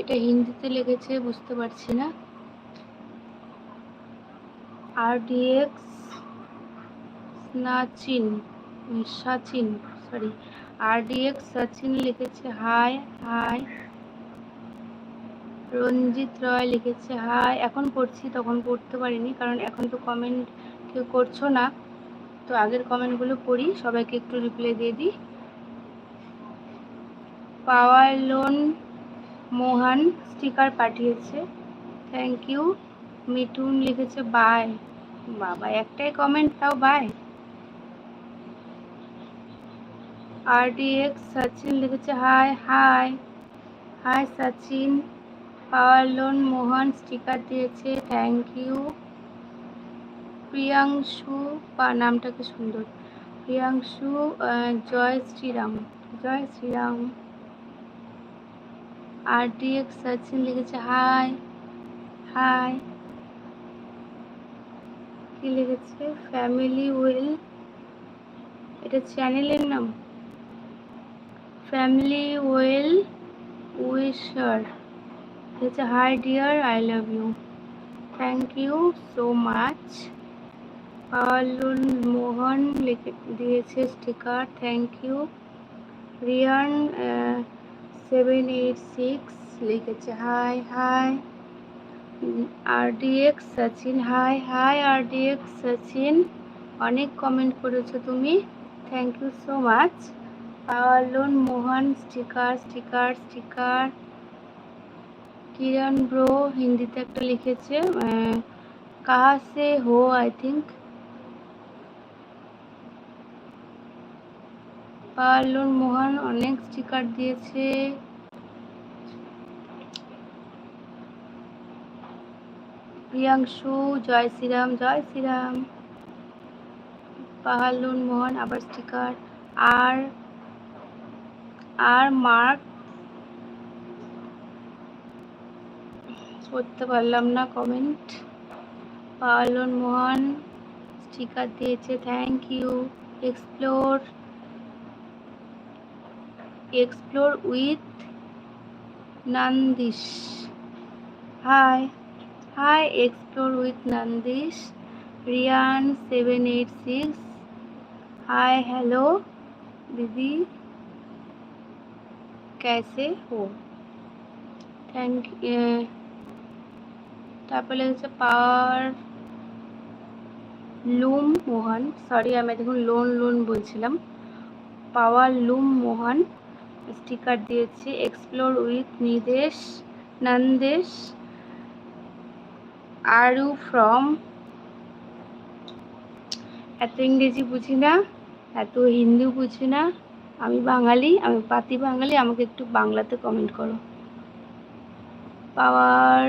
এটা হিন্দিতে লিখেছে বুঝতে পারছি না। আরডিএক্স নাচিন সাচিন সরি আরডিএক্স সচিন লিখেছে হাই হাই রঞ্জিত রয় লিখেছে হাই এখন পড়ছি, তখন পড়তে পারিনি, কারণ এখন তো কমেন্ট কেউ করছ না। তো আগের কমেন্টগুলো পড়ি, সবাইকে একটু রিপ্লাই দিয়ে দিই। পাওয়ার লোন মোহন স্টিকার পাঠিয়েছে। থ্যাংক ইউ মিঠুন লিখেছে বাই বাবা, একটাই কমেন্ট তাও বাই আরডিএক্স সচিন লিখেছে hi hi hi Sachin power loan Mohan sticker দিয়েছে থ্যাংক ইউ প্রিয়াংশু, বা নামটা কি সুন্দর। প্রিয়াংশু জয় শ্রীরাম জয় শ্রীরাম। আর ডিএক্স সচিন লিখেছে, হাই হাই। কি লিখেছে? ফ্যামিলি উইল, এটা চ্যানেলের নাম। ফ্যামিলি ওয়েল উইশার, লিখেছে, hi dear, I love you. Thank you so much. Mohan লিখে, দিয়েছে sticker, thank you. Rian seven eight six লিখেছে, hi hi RDX Sachin, hi hi RDX Sachin, অনেক কমেন্ট করেছ তুমি thank you so much power loan Mohan sticker sticker sticker Kiran bro হিন্দিতে একটা লিখেছে কাহা সে হো আই থিঙ্ক পার্লুন মোহন অনেক স্টিকার দিয়েছে। প্রিয়াংশু, জয় শ্রীরাম জয় শ্রীরাম। পাহালুন মোহন আবার স্টিকার আর আর মার্ক করতে পারলাম না কমেন্ট পাহালুন মোহন স্টিকার দিয়েছে। Thank you explore explore with Nandish. Hi, hi, explore with Nandish. Rian seven eight six. Hi, hello, दीदी कैसे हो থ্যাংক তারপরে হচ্ছে পাওয়ার লুম মোহন সরি আমি দেখুন লোন লোন বলছিলাম পাওয়ার লুম মোহন স্টিকার দিয়েছি। Explore with Nidesh, Nandesh are you from এত ইংরেজি বুঝি না, এত হিন্দি বুঝি না। আমি বাঙালি, আমি পাতি বাঙালি, আমাকে একটু বাংলাতে কমেন্ট করো। পাওয়ার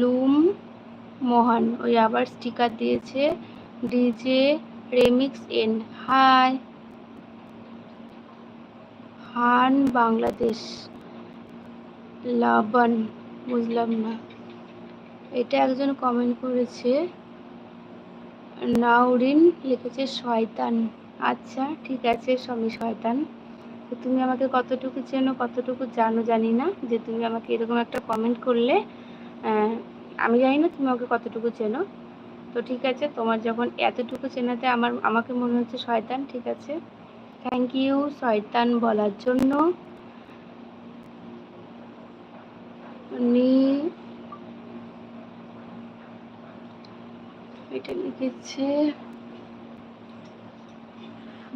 লুম মোহন ওই আবার স্টিকার দিয়েছে। ডিজে রেমিক্স এন হাই হান বাংলাদেশ। লাবান, বুঝলাম না। এটা একজন কমেন্ট করেছে। নাউরিন লিখেছে, শয়তান। আচ্ছা ঠিক আছে, স্বামী শয়তান। তো তুমি আমাকে কতটুকু চেনো, কতটুকু জানো জানি না, যে তুমি আমাকে এরকম একটা কমেন্ট করলে আমি জানি না তুমি আমাকে কতটুকু চেনো। তো ঠিক আছে, তোমার যখন এতটুকু চেনাতে আমার, আমাকে মনে হচ্ছে শয়তান, ঠিক আছে। থ্যাংক ইউ শয়তান বলার জন্য। উনি এটা লিখেছে।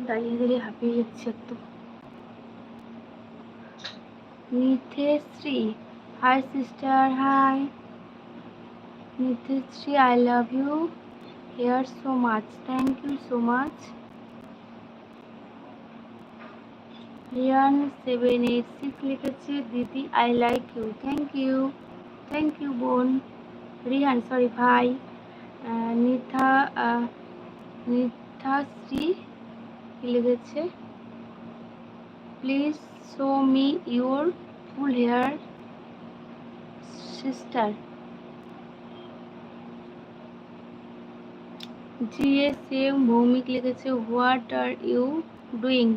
দাঁড়িয়ে দাঁড়িয়ে হাঁপিয়ে যাচ্ছে একটু Nitheshri hi sister hi Nitheshri I love you hair so much thank you so much Rian seven eight six লিখেছে, দিদি I like you thank you thank you বোন। রিহান সরি ভাই। নিথা নিথাশ্রী লিখেছে? Please show me your full hair sister GSM Bhowmik লিখেছে what are you doing